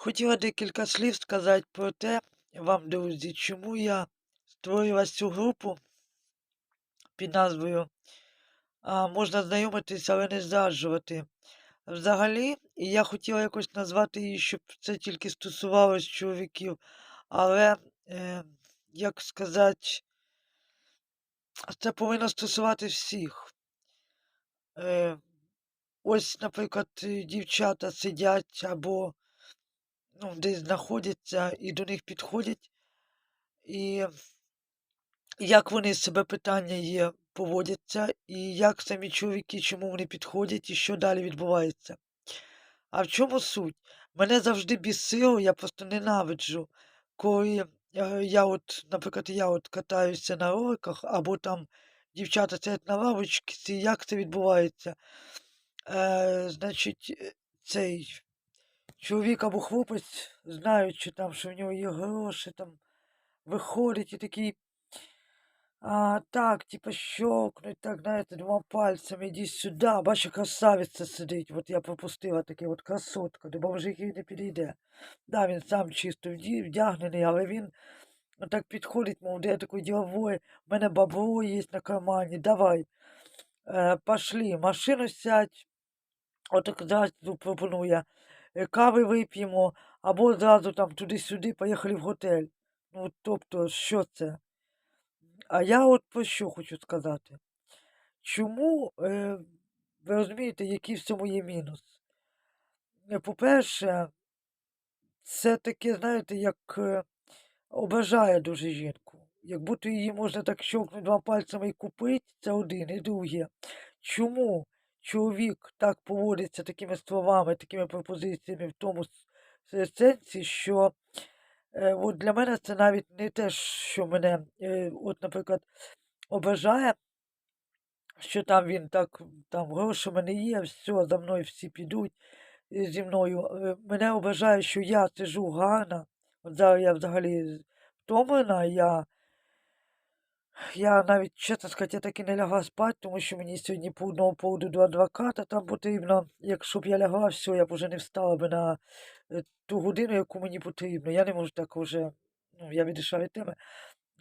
Хотіла декілька слів сказати про те, вам, друзі, чому я створила цю групу під назвою а, Можна знайомитись, але не зраджувати. Взагалі, я хотіла якось назвати її, щоб це тільки стосувалось чоловіків. Але, е, як сказати, це повинно стосувати всіх. Е, ось, наприклад, дівчата сидять або ну, десь знаходяться і до них підходять. І як вони з себе питання є, поводяться, і як самі чоловіки, чому вони підходять, і що далі відбувається. А в чому суть? Мене завжди бісило, я просто ненавиджу, коли е, я от, наприклад, я от катаюся на роликах, або там дівчата сидять на лавочці, як це відбувається? Е, Значить, е, цей чоловік або хлопець, знаючи там, що в нього є гроші, там виходить і такий. А, так, типа щелкнуть, так, знаєте, двома пальцями, іди сюди, бачу, красавиця сидить. От я пропустила таке, от красотка, до бомжиків не підійде. Да, він сам чисто вдягнений, але він так підходить, мов, де я такий діловой, в мене бабло є на кармані, давай. Е, пошли, машину сядь, отак зразу пропонує. Е, Кави вип'ємо, або зразу там туди-сюди, поїхали в готель. Ну, тобто, що це? А я от про що хочу сказати. Чому, е, ви розумієте, який в цьому є мінус? Е, По-перше, це таке, знаєте, як е, ображає дуже жінку. Як будто її можна так щовкнути два пальцями і купити, це один. І друге. Чому чоловік так поводиться такими словами, такими пропозиціями в тому сенсі, що е, от для мене це навіть не те, що мене, е, от, наприклад, ображає, що там він так, там гроші мене є, все, за мною всі підуть е, зі мною. Е, Мене ображає, що я сижу гарно. От зараз я взагалі втомлена, я, я навіть, чесно сказати, я так і не лягла спати, тому що мені сьогодні по одному поводу до адвоката там потрібно. Якщо б я лягла, все, я б вже не встала би на е, ту годину, яку мені потрібно. Я не можу так вже, ну, я відійшла від теми.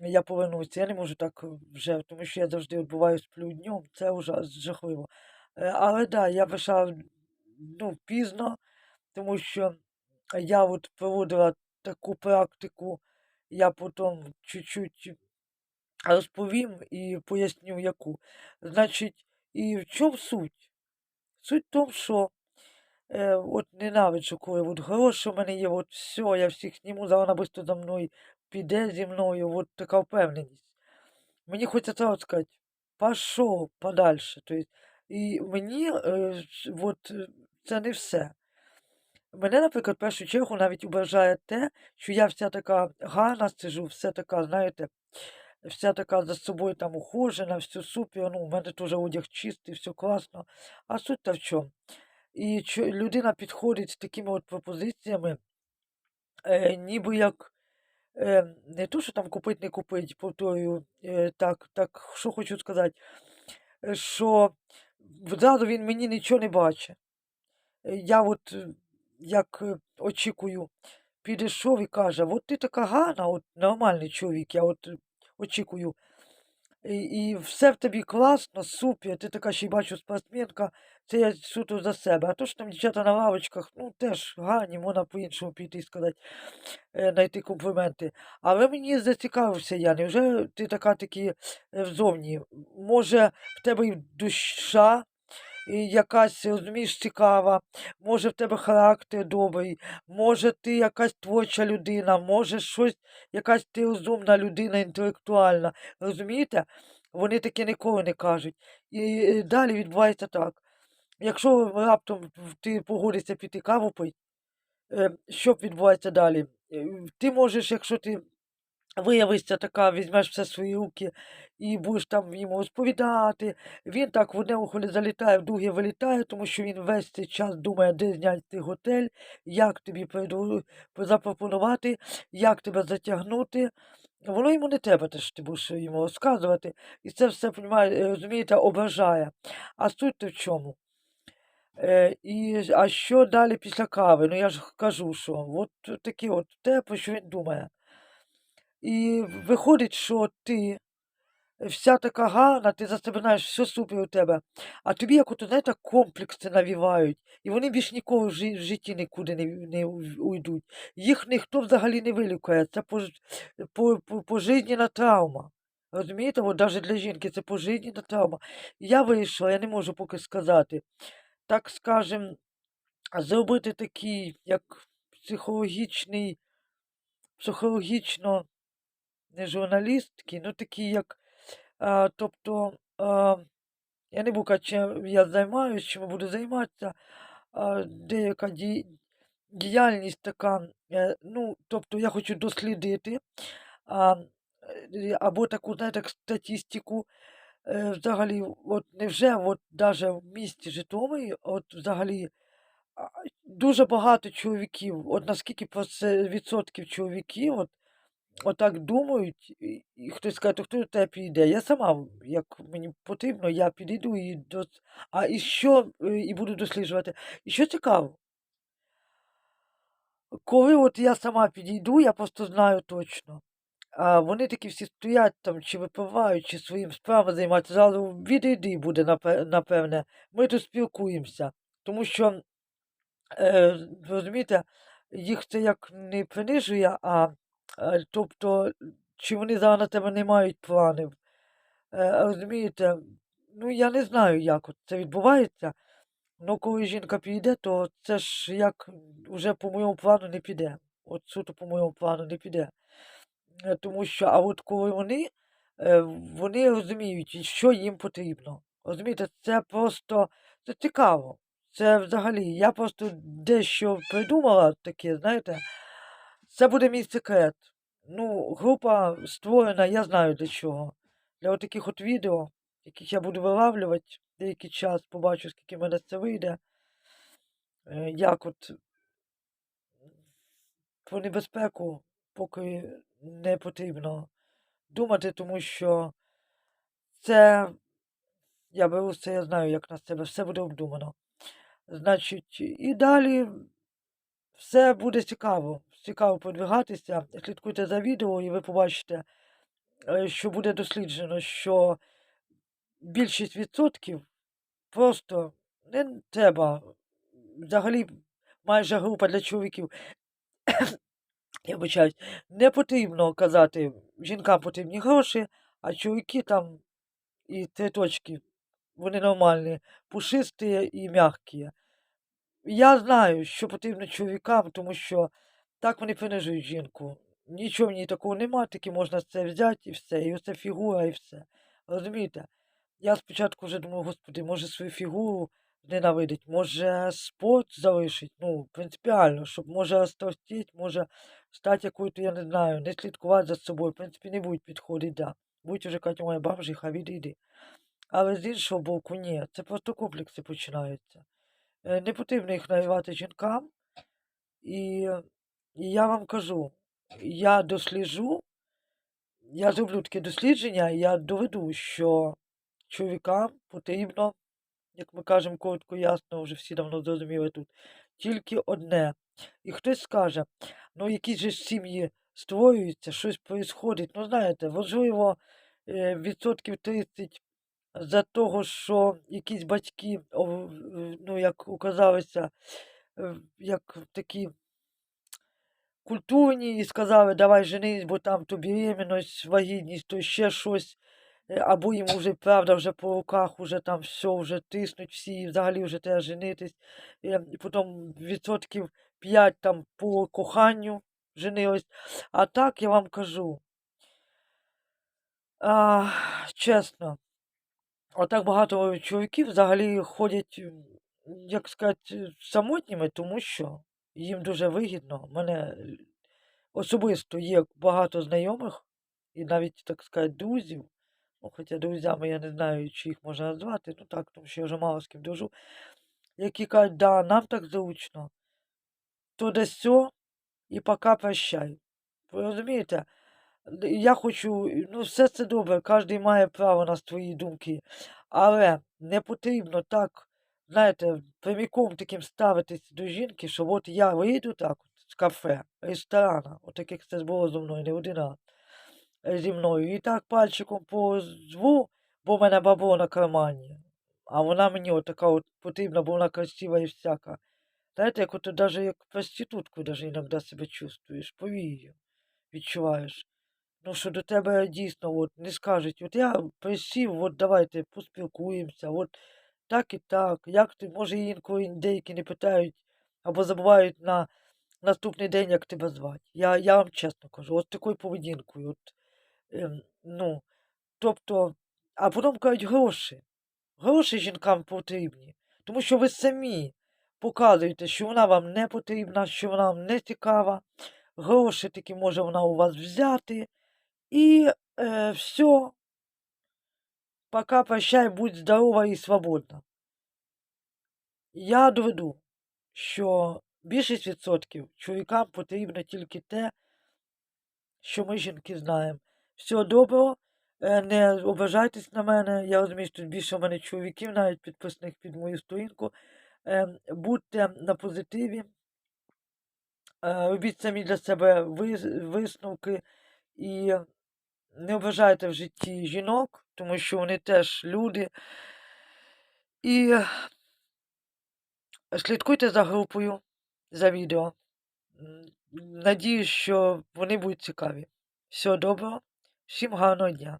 Я повернуся, я не можу так вже, тому що я завжди от буваю сплю днем, це вже жахливо. Е, Але так, да, я вийшла ну, пізно, тому що я от проводила таку практику, я потім чуть-чуть розповім і поясню яку. Значить, і в чому суть? Суть в тому, що е, от ненавиджу, коли от гроші в мене є, от все, я всіх зніму, зараз вона швидко за мною піде зі мною, от така впевненість. Мені хочеться зразу сказати, пішов подальше. Тобто, і мені е, от, е, це не все. Мене, наприклад, в першу чергу навіть ображає те, що я вся така гарна сижу, вся така, знаєте, вся така за собою там ухожена, все супер, ну, у мене теж одяг чистий, все класно. А суть-то в чому? І людина підходить з такими от пропозиціями, е, ніби як е, не то, що там купить, не купить, повторюю, е, так, так, що хочу сказати, е, що зразу він мені нічого не бачить. Е, Я от е, як очікую, підійшов і каже, от ти така гарна, от нормальний чоловік, я от очікую. І, і все в тобі класно, супер, ти така ще й бачу спортсменка, це я суто за себе. А то, що там дівчата на лавочках, ну теж гарні, можна по-іншому піти і сказати, е, знайти компліменти. Але мені зацікавився я, невже ти така такі е, взовні? Може, в тебе і душа якась, розумієш, цікава, може в тебе характер добрий, може ти якась творча людина, може щось, якась ти розумна людина, інтелектуальна. Розумієте? Вони таке ніколи не кажуть. І е, далі відбувається так. Якщо раптом ти погодишся піти каву пити, е, що відбувається далі? Е, Ти можеш, якщо ти виявишся така, візьмеш все свої руки і будеш там йому розповідати. Він так в одне ухо залітає, в друге вилітає, тому що він весь цей час думає, де зняти готель, як тобі запропонувати, як тебе затягнути. Воно йому не треба, те, що ти будеш йому розказувати. І це все, понімає, розумієте, ображає. А суть то в чому? Е, і, а що далі після кави? Ну я ж кажу, що от таке от те, про що він думає. І виходить, що ти вся така гарна, ти за себе знаєш, все супер у тебе. А тобі, як от, знаєте, комплекси навівають, і вони більш ніколи в жи- в житті нікуди не, не уйдуть. Їх ніхто взагалі не вилікує. Це по, травма. Розумієте, от навіть для жінки це пожизненна травма. Я вийшла, я не можу поки сказати. Так скажем, зробити такий, як психологічний, психологічно не журналістський, ну такий, як, а, тобто, а, я не буду чим я займаюся, чим буду займатися, а, деяка ді, діяльність така, е, ну, тобто я хочу дослідити, а, е, або таку, знаєте, статистику, е, взагалі, от невже от даже в місті Житомирі, от взагалі дуже багато чоловіків, от наскільки відсотків чоловіків, от, отак думають, і, хтось скаже, то хто до тебе підійде? Я сама, як мені потрібно, я підійду і до. А і що е, і буду досліджувати? І що цікаво, коли от я сама підійду, я просто знаю точно. А вони такі всі стоять там, чи випивають, чи своїм справами займаються. Зразу відійди буде, напе- напевне. Ми тут спілкуємося. Тому що, е, розумієте, їх це як не принижує, а тобто, чи вони зараз тебе не мають планів. Е, розумієте, ну я не знаю, як це відбувається. Ну, коли жінка піде, то це ж як вже по моєму плану не піде. От суто по моєму плану не піде. Е, Тому що, а от коли вони, е, вони розуміють, що їм потрібно. Розумієте, це просто це цікаво. Це взагалі, я просто дещо придумала таке, знаєте, це буде мій секрет. Ну, група створена, я знаю для чого. Для от таких от відео, яких я буду вилавлювати деякий час, побачу, скільки в мене це вийде. Е, Як от про небезпеку поки не потрібно думати, тому що це, я беру це, я знаю, як на себе, все буде обдумано. Значить, і далі все буде цікаво. Цікаво подвигатися. Слідкуйте за відео, і ви побачите, е, що буде досліджено, що більшість відсотків просто не треба. Взагалі, майже група для чоловіків. Я вибачаюсь, не потрібно казати, жінкам потрібні гроші, а чоловіки там і цвіточки, вони нормальні, пушисті і м'які. Я знаю, що потрібно чоловікам, тому що так вони принижують жінку. Нічого в ній такого нема, тільки можна це взяти і все. І оце фігура, і все. Розумієте? Я спочатку вже думав, господи, може свою фігуру ненавидить, може спорт залишить, ну, принципіально, щоб може розтовстіть, може стати якою-то, я не знаю, не слідкувати за собою. В принципі, не будуть підходити, да. Будуть вже казати, моя бабжиха, відійди. Але з іншого боку, ні, це просто комплекси починаються. Е, Не потрібно їх навівати жінкам. І, і я вам кажу, я досліджу, я зроблю таке дослідження, я доведу, що чоловікам потрібно, як ми кажемо, коротко ясно, вже всі давно зрозуміли тут, тільки одне. І хтось скаже, ну якісь же сім'ї створюються, щось відбувається. Ну, знаєте, важливо е, відсотків 30 за того, що якісь батьки, ну, як оказалося, е, як такі культурні і сказали, давай женись, бо там то беременность, вагітність, то ще щось. Е, Або їм вже правда вже по руках, вже там все, вже тиснуть всі, і взагалі вже треба женитись. І потім відсотків 5 там по коханню женились. А так я вам кажу, а, чесно, отак багато чоловіків взагалі ходять, як сказати, самотніми, тому що їм дуже вигідно. У мене особисто є багато знайомих і навіть, так сказати, друзів. Ну, хоча друзями я не знаю, чи їх можна назвати, ну так, тому що я вже мало з ким дружу, які кажуть, да, нам так зручно, то десь і пока прощай. Ви розумієте? Я хочу, ну все це добре, кожен має право на свої думки, але не потрібно так знаєте, прямиком таким ставитись до жінки, що от я вийду так з кафе, ресторана, от таких це було зі мною не один раз е, зі мною, і так пальчиком позву, бо в мене бабло на кармані. А вона мені от така от потрібна, бо вона красива і всяка. Знаєте, як от даже як проституткою даже іноді себе чувствуєш, повію, відчуваєш. Ну, що до тебе дійсно от, не скажуть, от я присів, от давайте поспілкуємося, от так і так, як ти, може інколи деякі не питають або забувають на наступний день, як тебе звати. Я, я вам чесно кажу, от такою поведінкою. От, ем, ну, тобто, а потім кажуть гроші. Гроші жінкам потрібні, тому що ви самі показуєте, що вона вам не потрібна, що вона вам не цікава. Гроші таки може вона у вас взяти. І е, все. Пока прощай, будь здорова і свободна. Я доведу, що більшість відсотків чоловікам потрібно тільки те, що ми жінки знаємо. Всього доброго, е, не ображайтесь на мене. Я розумію, що тут більше в мене чоловіків, навіть підписаних під мою сторінку. Е, Будьте на позитиві, е, робіть самі для себе висновки і не ображайте в житті жінок, тому що вони теж люди. І слідкуйте за групою, за відео. Надіюсь, що вони будуть цікаві. Всього доброго, всім гарного дня.